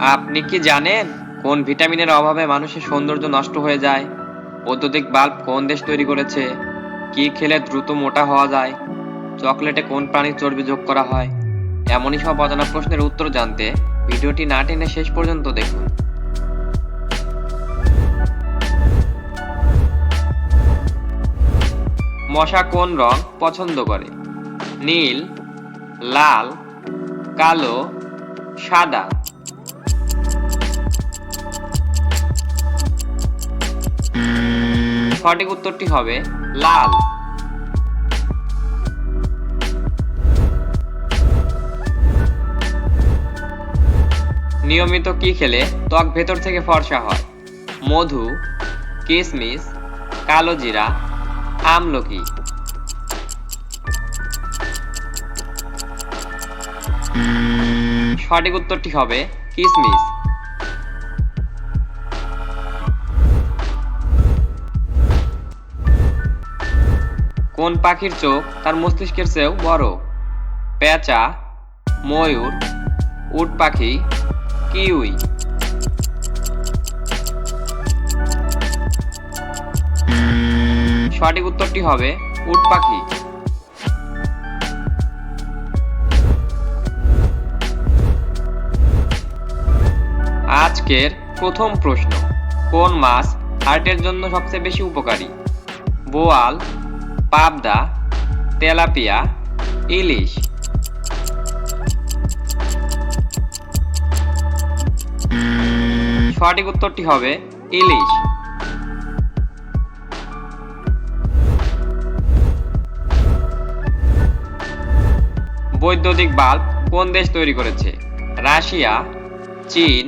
আপনি কি জানেন কোন ভিটামিনের অভাবে মানুষের সৌন্দর্য নষ্ট হয়ে যায়? বৈদ্যুতিক বাল্ব কোন দেশ তৈরি করেছে? কি খেলে দ্রুত মোটা হওয়া যায়? চকলেটে কোন প্রাণীর চর্বি যোগ করা হয়? এমনই সব অজানা প্রশ্নের উত্তর জানতে ভিডিওটি না টেনে শেষ পর্যন্ত দেখুন। মশা কোন রং পছন্দ করে? নীল, লাল, কালো, সাদা। সঠিক উত্তরটি হবে লাল। নিয়মিত কি খেলে ত্বক ভেতর থেকে ফর্সা হয়? মধু কিশমিশ কালো জিরা, আমলকি। সঠিক উত্তরটি হবে কিশমিশ কোন পাখির চোখ তার মস্তিষ্কের চেয়েও বড়? পেঁচা, ময়ূর, উট পাখি, কিউই। সঠিক উত্তরটি হবে উট পাখি। আজকের প্রথম প্রশ্ন, কোন মাছ হার্টের জন্য সবচেয়ে বেশি উপকারী? বোয়াল পাবদা, তেলাপিয়া, ইলিশ। সঠিক উত্তরটি হবে ইলিশ। বৈদ্যুতিক বাল্ব কোন দেশ তৈরি করেছে? রাশিয়া, চীন,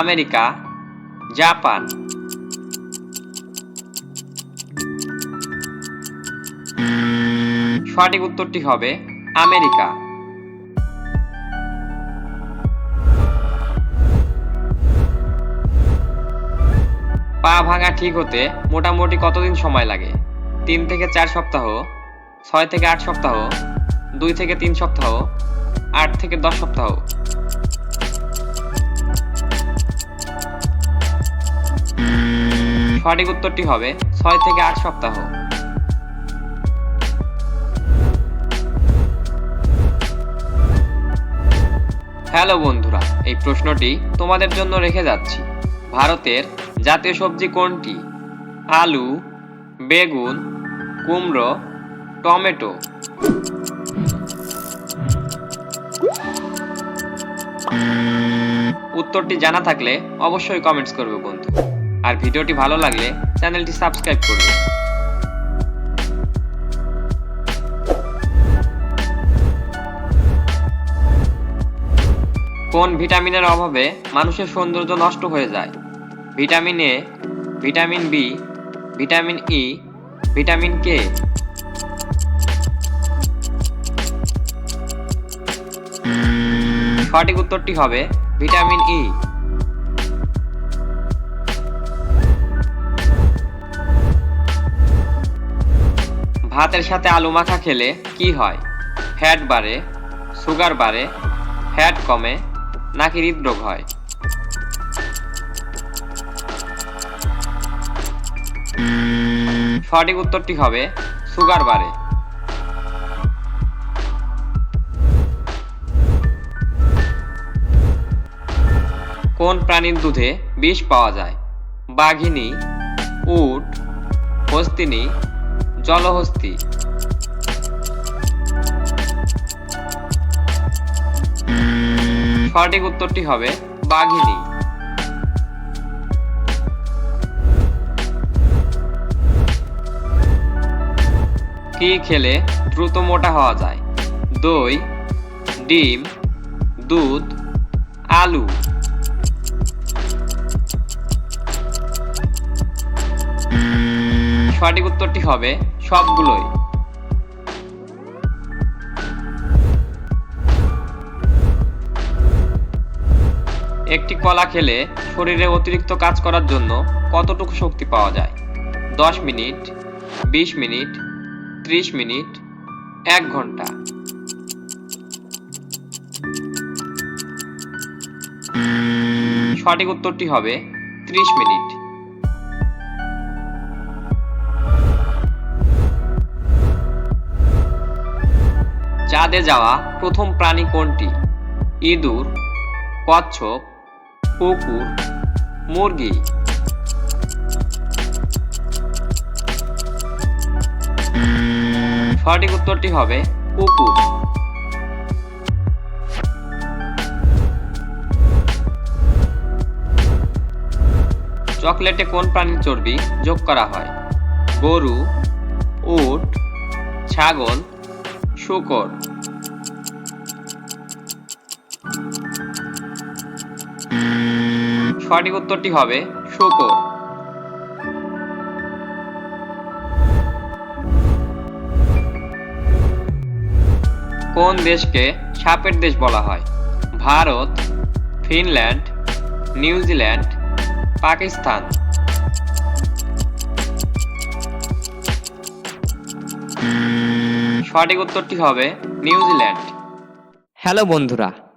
আমেরিকা, জাপান। সঠিক উত্তরটি হবে আমেরিকা। পা ভাঙা ঠিক হতে মোটামুটি কতদিন সময় লাগে? তিন থেকে চার সপ্তাহ, ছয় থেকে আট সপ্তাহ, দুই থেকে তিন সপ্তাহ, আট থেকে দশ সপ্তাহ। সঠিক উত্তরটি হবে ছয় থেকে আট সপ্তাহ। হ্যালো বন্ধুরা, এই প্রশ্নটি তোমাদের জন্য রেখে যাচ্ছি। ভারতের জাতীয় সবজি কোনটি? আলু, বেগুন, কুমড়ো, টমেটো। উত্তরটি জানা থাকলে অবশ্যই কমেন্টস করবে বন্ধু। আর ভিডিওটি ভালো লাগলে চ্যানেলটি সাবস্ক্রাইব করবে। কোন ভিটামিনের অভাবে মানুষের সৌন্দর্য নষ্ট হয়ে যায়? Vitamin A vitamin B vitamin E vitamin K সঠিক উত্তরটি হবে ভিটামিন ই ভাতের সাথে আলু মাখা খেলে কি হয়? ফ্যাট বাড়ে, সুগার বাড়ে, ফ্যাট কমে নাকি হৃদরোগ হয়? সঠিক উত্তরটি হবে সুগার বাড়ে। কোন প্রাণীর দুধে বিষ পাওয়া যায়? বাঘিনী, উট, হস্তিনী, জলহস্তি। সঠিক উত্তরটি হবে বাঘিনী। কি খেলে দ্রুত মোটা হওয়া যায়? দই, ডিম, দুধ, আলু। সঠিক উত্তরটি হবে সবগুলোই। একটি কলা খেলে শরীরে অতিরিক্ত কাজ করার জন্য কতটুকু শক্তি পাওয়া যায়? দশ মিনিট, বিশ মিনিট, ত্রিশ মিনিট, এক ঘণ্টা। সঠিক উত্তরটি হবে ত্রিশ মিনিট। চাঁদে যাওয়া প্রথম প্রাণী কোনটি? ইঁদুর, কচ্ছপ কুকুর, মুরগি। সঠিক উত্তরটি হবে কুকুর। চকলেটে কোন প্রাণীর চর্বি যোগ করা হয়? গরু, উট, ছাগল, শুকর। সঠিক উত্তরটি হবে শুকর। কোন দেশকে সাপের দেশ বলা হয়? Bharat, Finland, New Zealand, Pakistan. সঠিক উত্তরটি হবে নিউজিল্যান্ড। হ্যালো বন্ধুরা